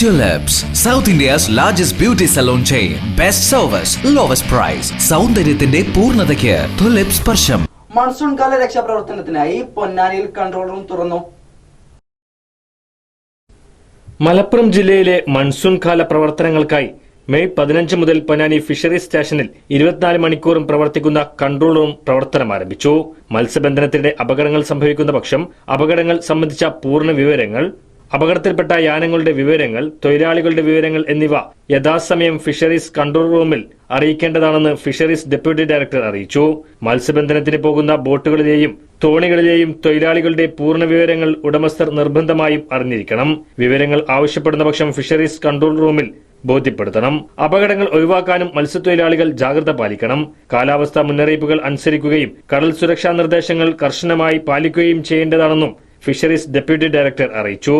Tulips, south India's largest beauty salon chain. Best service lowest price സൗന്ദര്യത്തിന്റെ പൂർണതയ്ക്ക് tulips സ്പർശം. Monsoon കാല രക്ഷാപ്രവർത്തനത്തിനായി പൊന്നാനിയിൽ കൺട്രോൾ റൂം തുറന്നു. മലപ്പുറം ജില്ലയിലെ മൺസൂൺ കാല പ്രവർത്തനങ്ങൾക്കായി മെയ് പതിനഞ്ച് മുതൽ പൊന്നാനി ഫിഷറീസ് സ്റ്റേഷനിൽ ഇരുപത്തിനാല് മണിക്കൂറും പ്രവർത്തിക്കുന്ന കൺട്രോൾ റൂം പ്രവർത്തനം ആരംഭിച്ചു. മത്സ്യബന്ധനത്തിനിടെ അപകടങ്ങൾ സംഭവിക്കുന്ന പക്ഷം അപകടങ്ങൾ സംബന്ധിച്ച പൂർണ വിവരങ്ങൾ അപകടത്തിൽപ്പെട്ട യാനങ്ങളുടെ വിവരങ്ങൾ തൊഴിലാളികളുടെ വിവരങ്ങൾ എന്നിവ യഥാസമയം ഫിഷറീസ് കൺട്രോൾ റൂമിൽ അറിയിക്കേണ്ടതാണെന്ന് ഫിഷറീസ് ഡെപ്യൂട്ടി ഡയറക്ടർ അറിയിച്ചു. മത്സ്യബന്ധനത്തിന് പോകുന്ന ബോട്ടുകളിലെയും തോണികളിലെയും തൊഴിലാളികളുടെ പൂർണ വിവരങ്ങൾ ഉടമസ്ഥർ നിർബന്ധമായും അറിഞ്ഞിരിക്കണം. വിവരങ്ങൾ ആവശ്യപ്പെടുന്ന പക്ഷം ഫിഷറീസ് കൺട്രോൾ റൂമിൽ ബോധ്യപ്പെടുത്തണം. അപകടങ്ങൾ ഒഴിവാക്കാനും മത്സ്യത്തൊഴിലാളികൾ ജാഗ്രത പാലിക്കണം. കാലാവസ്ഥാ മുന്നറിയിപ്പുകൾ അനുസരിക്കുകയും കടൽ സുരക്ഷാ നിർദ്ദേശങ്ങൾ കർശനമായി പാലിക്കുകയും ചെയ്യേണ്ടതാണെന്നും ഫിഷറീസ് ഡെപ്യൂട്ടി ഡയറക്ടർ അറിയിച്ചു.